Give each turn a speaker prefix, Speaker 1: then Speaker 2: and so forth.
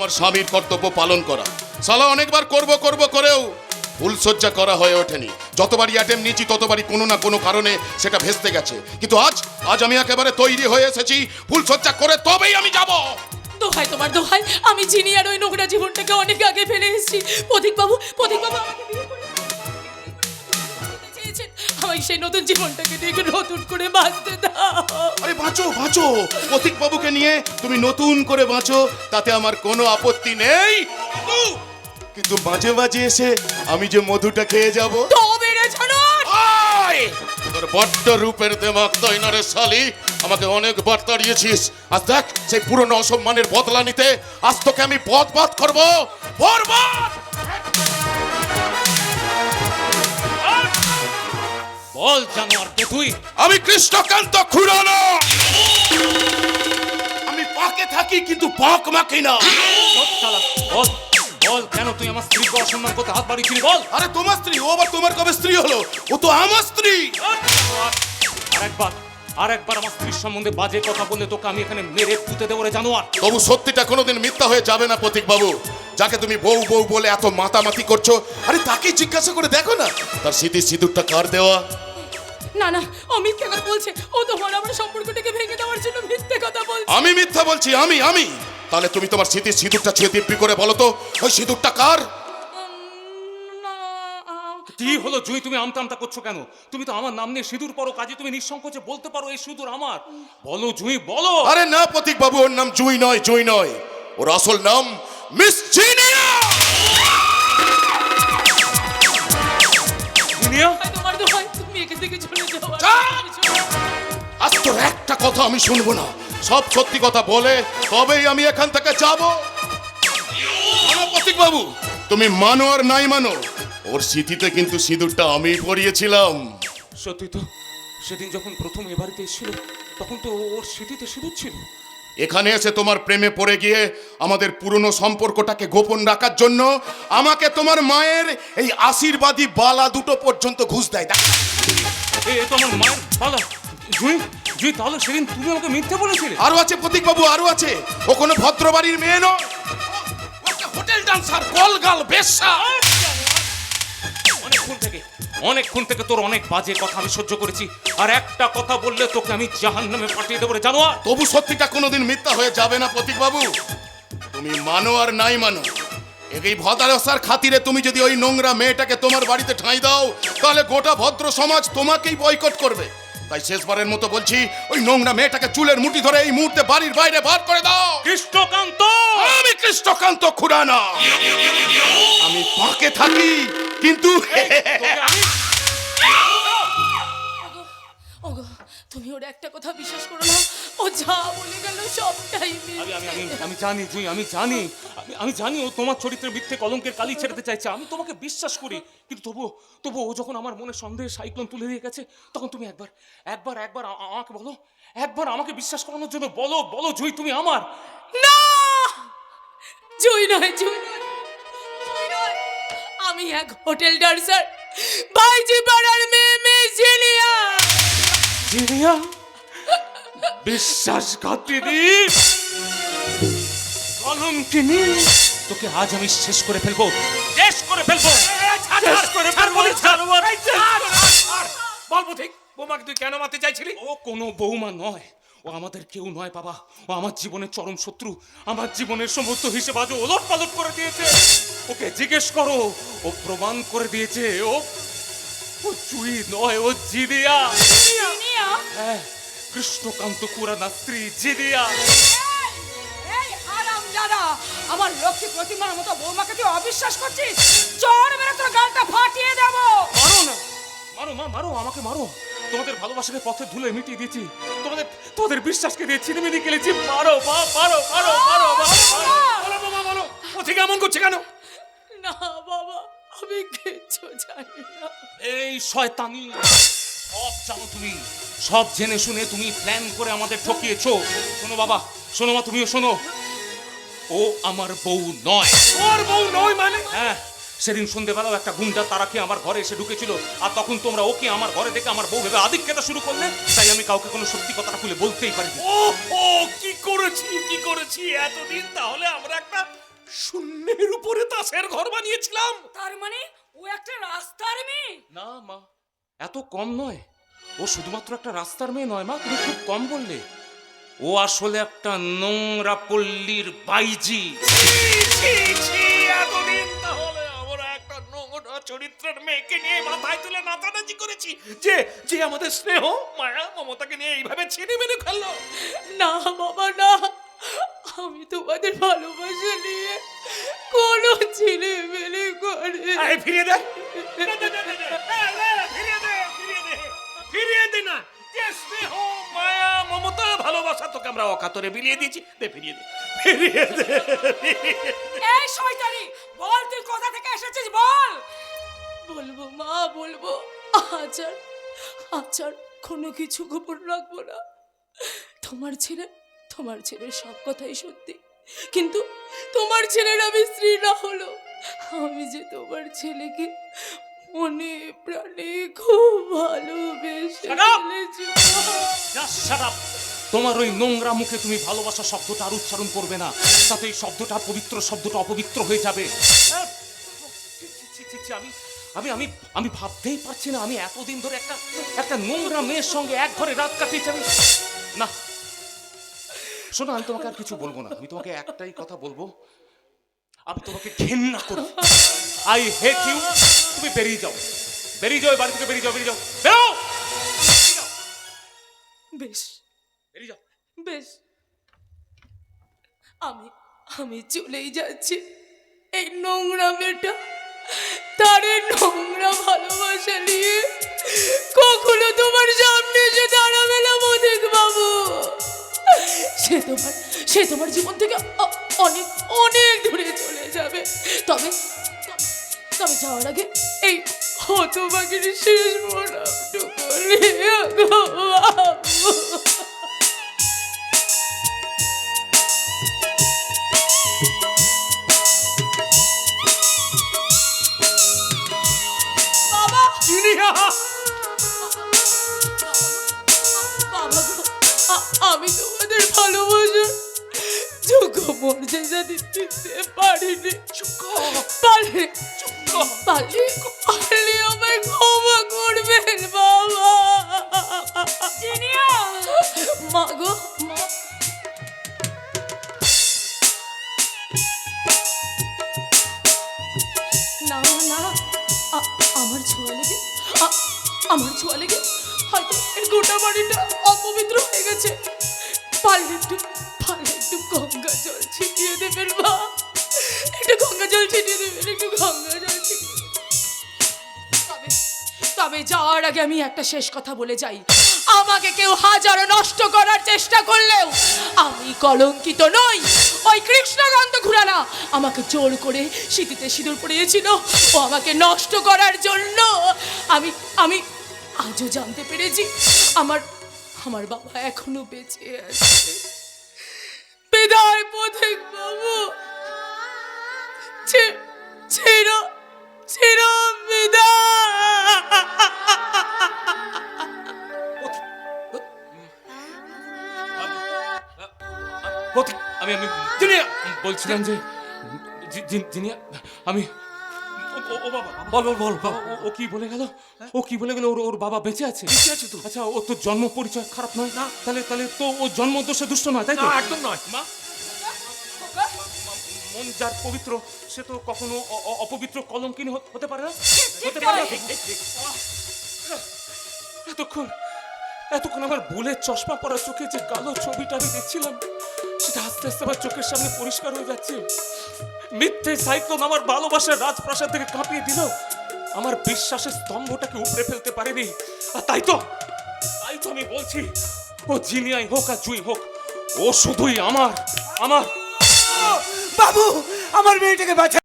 Speaker 1: আমার স্বামীর কর্তব্য পালন করা। সালা অনেকবার করব করব করেও ফুলসজ্জা করা হয়ে ওঠেনি। যতবারই অ্যাটেম নিয়েছি, ততবারই কোনো না কোনো কারণে সেটা ভেস্তে গেছে। কিন্তু আজ আজ আমি একেবারে তৈরি হয়ে এসেছি ফুলসজ্জা করে তবেই আমি যাব!
Speaker 2: দোহাই তোমার দোহাই, আমি চিনি আর ওই নোংরা জীবনটাকে অনেক আগে ফেলে এসেছি। প্রদীপ বাবু প্রদীপ বাবু আমাকে বিয়ে করে আমায় সেই নতুন জীবনটাকে দেখে নতুন করে বাঁচতে দাও।
Speaker 1: আরে বাঁচো বাঁচো। প্রতীক বাবুকে নিয়ে তুমি নতুন করে বাঁচো তাতে আমার কোনো আপত্তি নেই। কিন্তু- মাঝে মাঝে এসে আমি যে মধুটা খেয়ে যাব।
Speaker 2: তবে রে
Speaker 1: তোর বড্ড রূপের দেমাক তাই না রে শালি? আমাকে অনেকবার তাড়িয়েছিস। আজ দেখ সেই পুরনো অসম্মানের বদলা নিতে। আজ তোকে আমি বদ বদ করব। বরবাদ!
Speaker 3: বল জানোয়ার কে তুই।
Speaker 1: আমি কৃষ্ণকান্ত খুড়ানো আমি পাকে থাকি কিন্তু পাক মাখি না।
Speaker 3: সব শালা, বল বল কেন তুই আমার স্ত্রীকে অসম্মান করতে হাত বাড়িয়েছিলি বল।
Speaker 1: আরে তোমার স্ত্রী? ও আবার তোমার কবে স্ত্রী হলো? ও তো আমার স্ত্রী।
Speaker 3: আর একবার আর একবার আমার স্ত্রীর সম্বন্ধে বাজে কথা বললে তোকে আমি এখানে মেরে পুঁতে দেবো রে জানোয়ার।
Speaker 1: তবু সত্যিটা কোনোদিন মিথ্যা হয়ে যাবে না প্রতীক বাবু যাকে তুমি বউ বউ বলে এত মাতামাতি করছ আরে তাকেই জিজ্ঞাসা করে দেখো না। তার স্মৃতি সিঁদুরটা কার দেওয়া?
Speaker 2: না না ও মিথ্যে কথা বলছে? ও তোমার আমার সম্পর্কটাকে ভেঙে দেওয়ার জন্য মিথ্যে কথা বলছে।
Speaker 1: আমি মিথ্যা বলছি আমি আমি। তাহলে তুমি তোমার স্মৃতির সিঁদুরটা দিব্যি করে বলো তো ওই সিঁদুরটা কার?
Speaker 2: আহ,
Speaker 3: কি হলো জুই তুমি আমতা আমতা করছ কেন? তুমি তো আমার নাম নিয়ে সিঁদুর পরো কাজে তুমি নিঃসংকোচে বলতে পারো এই সিঁদুর আমার। বলো জুই বলো।
Speaker 1: আরে না প্রতীক বাবু ওর নাম জুই নয় জুই নয়। ওর আসল নাম মিস জিনিয়া! কথা আমি শুনব না। সব সত্যি কথা বলে তবেই আমি এখান থেকে যাব। প্রতীক বাবু তুমি মানো আর নাই মানো। ওর স্মৃতিতে কিন্তু সিঁদুরটা আমি পরিয়েছিলাম।
Speaker 3: সত্যি তো সেদিন যখন প্রথম এ বাড়িতে এসেছিল তখন তো ওর স্মৃতিতে সিঁদুর ছিল।
Speaker 1: এখানে এসে তোমার প্রেমে পড়ে গিয়ে আমাদের পুরনো সম্পর্কটাকে গোপন রাখার জন্য আমাকে তোমার মায়ের এই আশীর্বাদী বালা দুটো পর্যন্ত ঘুষ দেয়। দেখ।
Speaker 3: এ এ তো আমার মায়ের পালা জুই জুই তাহলে সেদিন তুমি আমাকে মিথ্যে বলেছিলে?
Speaker 1: আরও আছে প্রতীক বাবু আরও আছে। ও কোনো ভদ্র বাড়ির মেয়ে নয়। হোটেল ডান্সার কলগাল বেশ্যা।
Speaker 3: অনেকক্ষণ থেকে অনেকক্ষণ থেকে তোর অনেক বাজে কথা আমি সহ্য করেছি। আর একটা কথা বললে তোকে আমি জাহান নামে পাঠিয়ে দেবো রে জানো
Speaker 1: তবু সত্যিটা কোনোদিন মিথ্যা হয়ে যাবে না প্রতীক বাবু। তুমি মানো আর নাই মানো। এই ভদ্রতার খাতিরে তুমি যদি ওই নোংরা মেয়েটাকে তোমার বাড়িতে ঠাঁই দাও তাহলে গোটা ভদ্র সমাজ তোমাকেই বয়কট করবে। তাই শেষবারের মতো বলছি ওই নোংরা মেয়েটাকে চুলের মুঠি ধরে এই মুহূর্তে বাড়ির বাইরে বার করে দাও।
Speaker 3: কৃষ্ণকান্ত!
Speaker 1: আমি কৃষ্ণকান্ত খুরানা। আমি পাকে থাকি কিন্তু
Speaker 2: ওগো তুমি ওর একটা কথা বিশ্বাস করো না। ও যা বলে গেল সবটাই
Speaker 3: আমি আমি আমি আমি জানি জুই আমি জানি। আমি আমি জানি ও তোমার চরিত্রের মিথ্যে কলঙ্কের কালি ছেড়েতে চাইছে। আমি তোমাকে বিশ্বাস করি। কিন্তু তবু তবু ও যখন আমার মনে সন্দেহের সাইক্লোন তুলে দিয়ে গেছে তখন তুমি একবার একবার একবার আমাকে বলো। একবার আমাকে বিশ্বাস করানোর জন্য বলো বলো জুই তুমি আমার।
Speaker 2: না! জুই নয় জুই আমি এক হোটেল ডান্সার। ভাইজি পাড়ার মেয়ে মেয়ে জিলিয়া।
Speaker 3: জিনিয়া বিশ্বাসঘাতিনী। কলঙ্কিনী তোকে আজ আমি শেষ করে ফেলব। শেষ করে ফেলব। শেষ করে ফেলব।
Speaker 4: বল পথিক বোমাকে তুই কেন মারতে চাইছিলি?
Speaker 3: ও কোনো বৌমা নয়। ও আমাদের কেউ নয় বাবা। ও আমার জীবনের চরম শত্রু। আমার জীবনের সমস্ত হিসেব আজ ওলট পালট করে দিয়েছে। ওকে জিজ্ঞেস করো ও প্রমাণ করে দিয়েছে ও ও চুই নয় ও জিনিয়া? হ্যাঁ। কৃষ্ণকান্ত কুরানা স্ত্রী জিনিয়া
Speaker 2: এই হারাম জাদা আমার লক্ষ্মী প্রতিমার মতো বৌমাকে তুই অবিশ্বাস করছিস? চড় মেরে তোর গালটা ফাটিয়ে দেবো।
Speaker 3: মারো না। মারো মা মারো আমাকে মারো। তোমাদের ভালোবাসাকে পথে ধুলে মিটিয়ে দিয়েছি। তোমাদের তোমাদের বিশ্বাসকে দিয়ে ছিনিমিনি খেলেছি। মারো মা মারো মারো মারো মারো।
Speaker 4: বলো বোমা বলো পথিক এমন করছে কেন?
Speaker 2: না বাবা আমি কিচ্ছু জানি না।
Speaker 3: এই শয়তানি। সব জানো তুমি। সব জেনে শুনে তুমি প্ল্যান করে আমাদের ঠকিয়েছো। শোনো বাবা শোনো মা তুমিও শোনো। ও আমার বউ নয়।
Speaker 4: ওর বউ নয় মানে?
Speaker 3: হ্যাঁ সেদিন সন্ধেবেলাও একটা গুন্ডা তারা কি আমার ঘরে এসে ঢুকেছিল। আর তখন তোমরা ওকে আমার ঘরে দেখে আমার বউ ভেবে আদিক্ষেতা শুরু করলে তাই আমি কাউকে কোনো সত্যি কথাটা খুলে বলতেই পারি
Speaker 4: ও ও কি করেছি কি করেছি? এতদিন তাহলে আমরা একটা শূন্যের উপরে তাসের ঘর বানিয়েছিলাম।
Speaker 2: তার মানে ও একটা রাস্তার মেয়ে?
Speaker 3: না মা এত কম নয়। ও শুধুমাত্র একটা রাস্তার মেয়ে নয় মা তুমি খুব কম বললে। ও আসলে একটা নোংরা পল্লীর বাইজি।
Speaker 4: ছি, ছি, ছি, এতদিন তাহলে আমরা একটা নোংরা চরিত্রের মেয়েকে নিয়ে মাথায় তুলে নাচানাচি করেছি যে যে আমাদের স্নেহ মায়া মমতাকে নিয়ে এইভাবে ছিনে মেনে ফেলল
Speaker 2: না বাবা না। আমি তোমাদের ভালোবাসা নিয়ে কোনো ছেলে মেলে করে
Speaker 4: আরে ফিরিয়ে ফিরিয়ে দে না। যে স্নেহ, মায়া, মমতা, ভালোবাসা তোকে আমরা অকাতরে বিলিয়ে দিয়েছি। দে, ফিরিয়ে দে। ফিরিয়ে দে
Speaker 2: এই শয়তানি, বল তুই কোথা থেকে এসেছিস, বল। বলব, মা, বলব, আচার আচার, কোনো কিছু গোপন রাখব না। তোমার ছেলে, তোমার ছেলের সব কথাই সত্যি। কিন্তু তোমার ছেলের আমি স্ত্রী না হলো। আমি যে তোমার ছেলেকে মনে প্রাণে খুব ভালোবেসে!
Speaker 3: তোমার ওই নোংরা মুখে তুমি ভালোবাসা শব্দটা আর উচ্চারণ করবে না। তাতে এই শব্দটা পবিত্র শব্দটা অপবিত্র হয়ে যাবে। হ্যাঁ? আমি আমি আমি আমি ভাবতেই পারছি না। আমি এতদিন ধরে একটা একটা নোংরা মেয়ের সঙ্গে এক ঘরে রাত কাটিয়েছি। আমি না। শোনো আমি তোমাকে আর কিছু বলব না। আমি তোমাকে একটাই কথা বলব। আমি তোমাকে ঘেন্না করি আই হেট ইউ তুমি বেরিয়ে যাও। বেরিয়ে যাও বাড়ি থেকে বেরিয়ে যাও বেরিয়ে যাও। বেরো!
Speaker 2: বেশ।
Speaker 3: বেরিয়ে যাও।
Speaker 2: বেশ। আমি আমি চলেই যাচ্ছি। এই নোংরা মেয়েটা তার নোংরা ভালোবাসা নিয়ে কখনো তোমার সামনে এসে দাঁড়াবে না মধিক বাবু। সে তোমার সে তোমার জীবন থেকে অনেক তবে যাওয়ার আগে এই হতবাগির শেষ প্রণামটুকু নিয়ে যোগ্য মর্যাদা দিতে পারিনি পারলে পারলে পারলে আমায় ক্ষমা করবেন বাবা মা গো না না আমার ছোঁয়া লেগে আমার ছোঁয়া লেগে হয়তো এই গোটা বাড়িটা অপবিত্র হয়ে গেছে পারলে একটু পারলে একটু গঙ্গা জল দেবেন মা একটু গঙ্গা জল ছিটিয়ে দেবেন একটু গঙ্গা জল তবে যাওয়ার আগে আমি একটা শেষ কথা বলে যাই। আমাকে কেউ হাজারো নষ্ট করার চেষ্টা করলেও আমি কলঙ্কিত নই। ওই কৃষ্ণকান্ত ঘুরানা আমাকে জোর করে শীতিতে সিঁদুর পড়িয়েছিল। ও আমাকে নষ্ট করার জন্য আমি আমি আজও জানতে পেরেছি। আমার আমার বাবা এখনও বেঁচে আছে। বিদায় পথিক বাবু। ছিল ছিল বিদায়।
Speaker 3: পথিক আমি আমি বলছিলাম যে আমি ও- বাবা
Speaker 4: বল বল বল বল।
Speaker 3: ও- ও কি বলে গেল? ও কি বলে গেল? ওর ওর বাবা বেঁচে আছে?
Speaker 4: বেঁচে আছে তো।
Speaker 3: আচ্ছা ও তো জন্ম পরিচয় খারাপ নয়। না। তাহলে তাহলে তো ও জন্ম দোষে দুষ্ট নয় তাই তো?
Speaker 4: না একদম নয়।
Speaker 3: মা? মন যার পবিত্র সে তো কখনো অপবিত্র কলঙ্কিনী হতে- হতে পারে না? হতে পারে না এতক্ষণ এতক্ষণ আমার বুলের চশমা পরা চোখে যে কালো ছবিটা আমি দেখছিলাম সেটা আস্তে আস্তে আমার চোখের সামনে পরিষ্কার হয়ে যাচ্ছে। মিথ্যে সাইক্লোন আমার ভালোবাসার রাজপ্রাসাদ থেকে কাঁপিয়ে দিল। আমার বিশ্বাসের স্তম্ভটাকে উপড়ে ফেলতে পারেনি। আর তাই তো তাই তো আমি বলছি, ও জিনিয়াই হোক আর জুই হোক, ও শুধুই আমার আমার।
Speaker 4: বাবু, আমার মেয়েটাকে বাঁচা